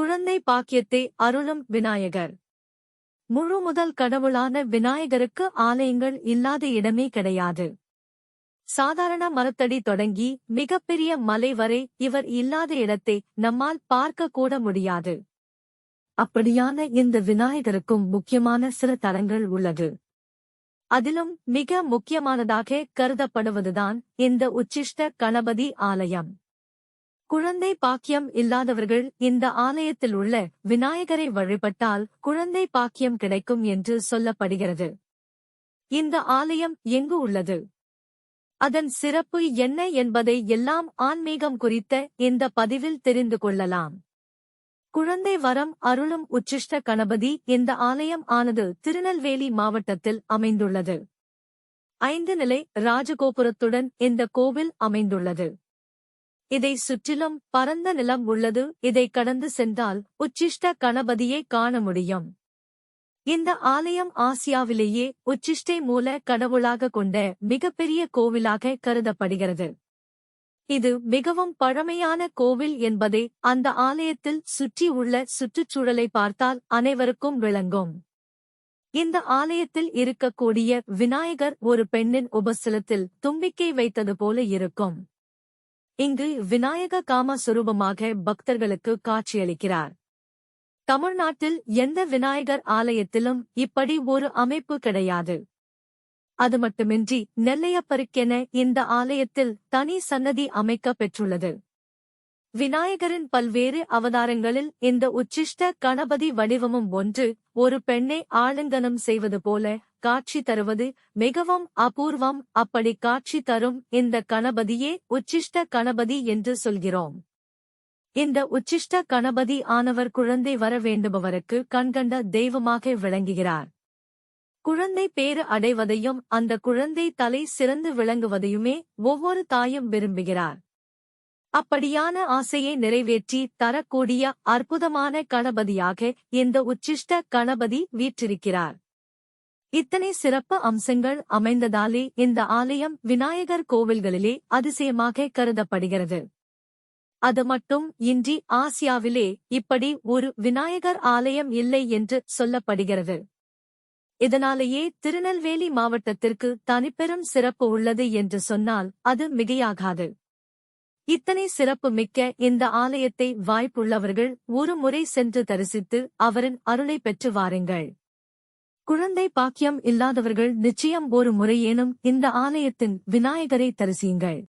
குழந்தை பாக்கியத்தை அருளும் விநாயகர். முழு முதல் கடவுளான விநாயகருக்கு ஆலயங்கள் இல்லாத இடமே கிடையாது. சாதாரண மரத்தடி தொடங்கி மிகப்பெரிய மலை வரை இவர் இல்லாத இடத்தை நம்மால் பார்க்க கூட முடியாது. அப்படியான இந்த விநாயகருக்கும் முக்கியமான சில தலங்கள் உள்ளது. அதிலும் மிக முக்கியமானதாக கருதப்படுவதுதான் இந்த உச்சிஷ்ட கணபதி ஆலயம். குழந்தை பாக்கியம் இல்லாதவர்கள் இந்த ஆலயத்தில் உள்ள விநாயகரை வழிபட்டால் குழந்தை பாக்கியம் கிடைக்கும் என்று சொல்லப்படுகிறது. இந்த ஆலயம் எங்கு உள்ளது? அதன் சிறப்பு என்ன என்பதை எல்லாம் ஆன்மீகம் குறித்த இந்த பதிவில் தெரிந்து கொள்ளலாம். குழந்தை வரம் அருளும் உச்சிஷ்ட கணபதி இந்த ஆலயம் ஆனது திருநெல்வேலி மாவட்டத்தில் அமைந்துள்ளது. ஐந்து நிலை ராஜகோபுரத்துடன் இந்த கோவில் அமைந்துள்ளது. இதை சுற்றிலும் பரந்த நிலம் உள்ளது. இதை கடந்து சென்றால் உச்சிஷ்ட கணபதியை காண முடியும். இந்த ஆலயம் ஆசியாவிலேயே உச்சிஷ்டை மூல கடவுளாக கொண்ட மிகப்பெரிய கோவிலாக கருதப்படுகிறது. இது மிகவும் பழமையான கோவில் என்பதை அந்த ஆலயத்தில் சுற்றி உள்ள சுற்றுச்சூழலை பார்த்தால் அனைவருக்கும் விளங்கும். இந்த ஆலயத்தில் இருக்கக்கூடிய விநாயகர் ஒரு பெண்ணின் உபசலத்தில் தும்பிக்கை வைத்தது போல இருக்கும். இங்கு விநாயக காம சுரூபமாக பக்தர்களுக்கு காட்சியளிக்கிறார். தமிழ்நாட்டில் எந்த விநாயகர் ஆலயத்திலும் இப்படி ஒரு அமைப்பு கிடையாது. அது மட்டுமின்றி நெல்லையப்பருக்கென இந்த ஆலயத்தில் தனி சன்னதி அமைக்க பெற்றுள்ளது. விநாயகரின் பல்வேறு அவதாரங்களில் இந்த உச்சிஷ்ட கணபதி வடிவமும் ஒன்று ஒரு பெண்ணை ஆலிங்கனம் செய்வது போல காட்சி தருவது மிகவும் அபூர்வம். அப்படி காட்சி தரும் இந்த கணபதியே உச்சிஷ்ட கணபதி என்று சொல்கிறோம். இந்த உச்சிஷ்ட கணபதி ஆனவர் குழந்தை வர வேண்டுபவருக்கு கண்கண்ட தெய்வமாக விளங்குகிறார். குழந்தை பேறு அடைவதையும் அந்த குழந்தை தலை சிறந்து விளங்குவதையுமே ஒவ்வொரு தாயும் விரும்புகிறார். அப்படியான ஆசையை நிறைவேற்றி தரக்கூடிய அற்புதமான கணபதியாக இந்த உச்சிஷ்ட கணபதி வீற்றிருக்கிறார். இத்தனை சிறப்பு அம்சங்கள் அமைந்ததாலே இந்த ஆலயம் விநாயகர் கோவில்களிலே அதிசயமாக கருதப்படுகிறது. அது மட்டும் இன்றி ஆசியாவிலே இப்படி ஒரு விநாயகர் ஆலயம் இல்லை என்று சொல்லப்படுகிறது. இதனாலேயே திருநெல்வேலி மாவட்டத்திற்கு தனிப்பெரும் சிறப்பு உள்ளது என்று சொன்னால் அது மிகையாகாது. இத்தனை சிறப்பு மிக்க இந்த ஆலயத்தை வாய்ப்புள்ளவர்கள் ஒரு முறை சென்று தரிசித்து அவரின் அருளை பெற்று வாருங்கள். குழந்தை பாக்கியம் இல்லாதவர்கள் நிச்சயம் ஒரு முறையேனும் இந்த ஆலயத்தின் விநாயகரை தரிசியுங்கள்.